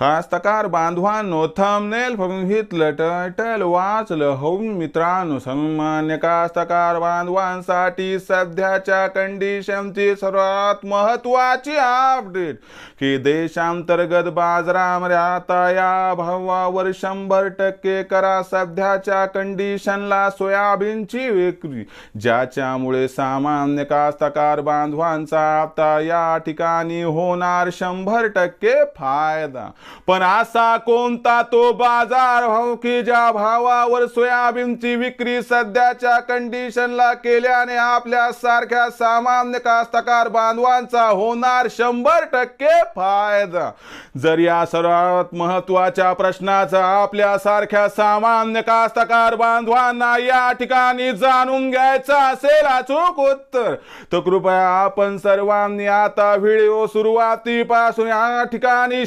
हस्तकार बांधवांनो थंबनेल बघितलं टायटल वाचलं हो मित्रांनो सामान्य कास्तकार बांधवांसाठी सध्याच्या कंडिशनची सर्वात महत्वाची अपडेट की देशांतर्गत बाजारामध्ये आता या भावावर शंभर टक्के करा सध्याच्या कंडिशनला सोयाबीनची विक्री. ज्याच्यामुळे सामान्य कास्तकार बांधवांचा आता या ठिकाणी होणार शंभर टक्के फायदा. पण असा कोणता तो बाजार भाव की ज्या भावावर सोयाबीनची विक्री सध्याच्या कंडिशनला केल्याने आपल्या सारख्या सामान्य कास्तकार बांधवांचा होणार शंभर टक्के फायदा? जर या सर्वात महत्त्वाच्या प्रश्नाचा आपल्या सारख्या सामान्य कास्तकार बांधवांना या ठिकाणी जाणून घ्यायचा असेल अचूक उत्तर तर कृपया आपण सर्वांनी आता व्हिडिओ सुरुवातीपासून या ठिकाणी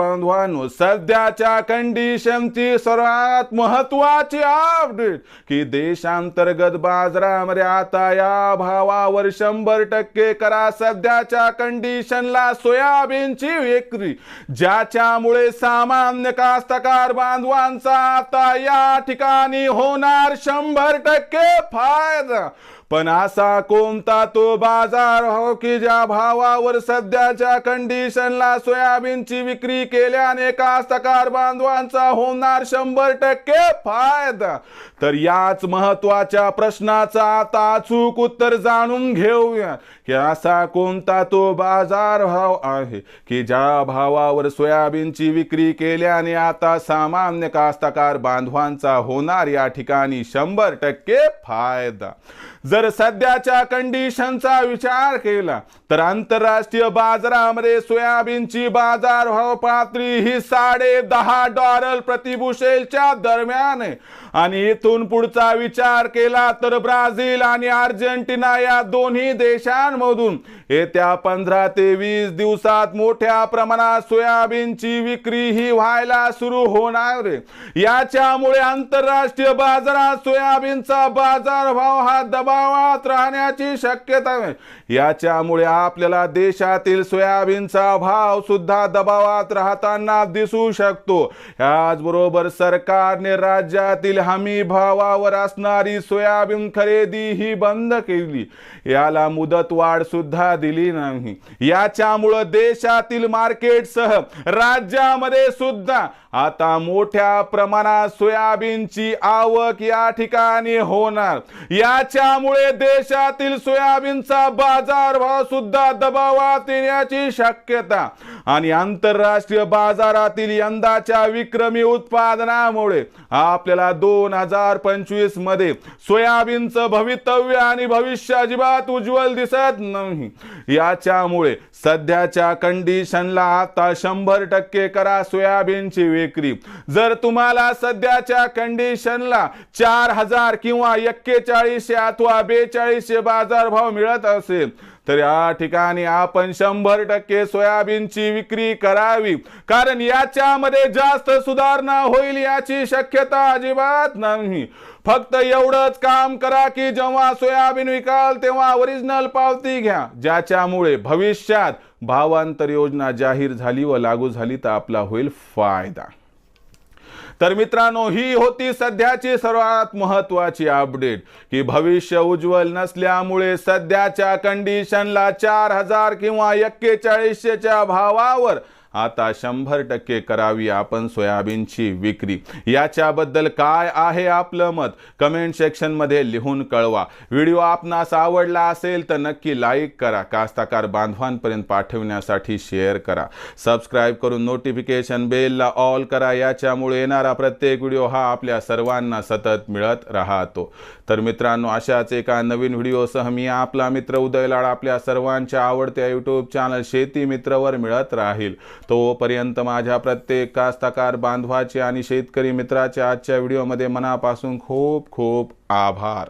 बांधवांनो सध्याच्या कंडिशनची सर्वात महत्वाची अपडेट की देशांतर्गत बाजारामध्ये आता या भावावर शंभर टक्के करा सध्याच्या कंडिशनला सोयाबीनची विक्री ज्याच्यामुळे सामान्य कास्तकार बांधवांचा आता या ठिकाणी होणार शंभर टक्के फायदा. पण असा कोणता तो बाजार हो की ज्या भावावर सध्याच्या कंडिशनला सोयाबीनची विक्री केल्याने कास्तकार बांधवांचा होणार शंभर टक्के फायदा? तर याच महत्त्वाच्या प्रश्नाचा आता अचूक उत्तर जाणून घेऊया. की असा कोणता तो बाजार भाव आहे की ज्या भावावर सोयाबीनची विक्री केल्याने आता सामान्य कास्तकार बांधवांचा होणार या ठिकाणी शंभर टक्के फायदा? जर सध्याच्या कंडिशनचा विचार केला तर आंतरराष्ट्रीय बाजारामध्ये सोयाबीनची बाजार भाव पातळी ही साडे दहा डॉलर प्रतिबुशेलच्या दरम्यान आहे. आणि इथून पुढचा विचार केला तर ब्राझील आणि अर्जेंटिना या दोन्ही देशांमधून येत्या पंधरा ते वीस दिवसात मोठ्या प्रमाणात सोयाबीनची विक्री ही व्हायला सुरू होणार याच्यामुळे आंतरराष्ट्रीय बाजारात सोयाबीनचा बाजार भाव हा दबावात राहण्याची शक्यता आहे. याच्यामुळे आपल्याला देशातील सोयाबीनचा भाव सुद्धा दबावात राहताना दिसू शकतो. याचबरोबर सरकारने राज्यातील हमी भावावर असणारी सोयाबीन खरेदी ही बंद केली. याला मुदतवाढ सुद्धा दिली नाही. याच्यामुळं देशातील मार्केटसह राज्यामध्ये सुद्धा आता मोठ्या प्रमाणात सोयाबीनची आवक या ठिकाणी होणार. याच्यामुळे देशातील सोयाबीनचा बाजारभाव सुद्धा दबावात येण्याची शक्यता आणि आंतरराष्ट्रीय बाजारातील यंदाच्या विक्रमी उत्पादनामुळे आपल्याला दोन हजार पंचवीसमध्ये सोयाबीनचं भवितव्य आणि भविष्य अजिबात उज्ज्वल दिसत नाही. याच्यामुळे सध्याच्या कंडिशनला आता शंभर टक्के करा सोयाबीनची विक्री. जर तुम्हाला सध्याच्या कंडिशनला चार हजार किंवा एक्केचाळीसशे अथवा बेचाळीसशे बाजारभाव मिळत असेल तर या ठिकाणी आपण शंभर टक्के सोयाबीनची विक्री करावी. कारण याच्यामध्ये जास्त सुधारणा होईल याची शक्यता अजिबात नाही. फक्त एवढंच काम करा की जेव्हा सोयाबीन विकाल तेव्हा ओरिजिनल पावती घ्या. ज्याच्यामुळे भविष्यात भावांतर योजना जाहीर झाली व लागू झाली तर आपला होईल फायदा. तर मित्रांनो ही होती सध्याची सर्वात महत्वाची अपडेट की भविष्य उज्ज्वल नसल्यामुळे सध्याच्या कंडिशनला चार हजार किंवा एक्केचाळीसशेच्या भावावर आता शंभर टक्के करावी आपण सोयाबीनची विक्री. याच्याबद्दल काय आहे आपलं मत? कमेंट सेक्शनमध्ये लिहून कळवा. व्हिडिओ आपणास आवडला असेल तर नक्की लाईक करा. कास्ताकार बांधवांपर्यंत पाठवण्यासाठी शेअर करा. सबस्क्राईब करून नोटिफिकेशन बेलला ऑल करा. याच्यामुळे येणारा प्रत्येक व्हिडिओ हा आपल्या सर्वांना सतत मिळत राहतो. तर मित्रांनो अशाच एका नवीन व्हिडिओसह मी आपला मित्र उदय लाड आपल्या सर्वांच्या आवडत्या यूट्यूब चॅनल शेती मित्रवर मिळत राहील. तोपर्यंत माझ्या प्रत्येक कास्तकार बांधवाचे आणि शेतकरी मित्राचे आजच्या व्हिडिओमध्ये मनापासून खूप खूप आभार.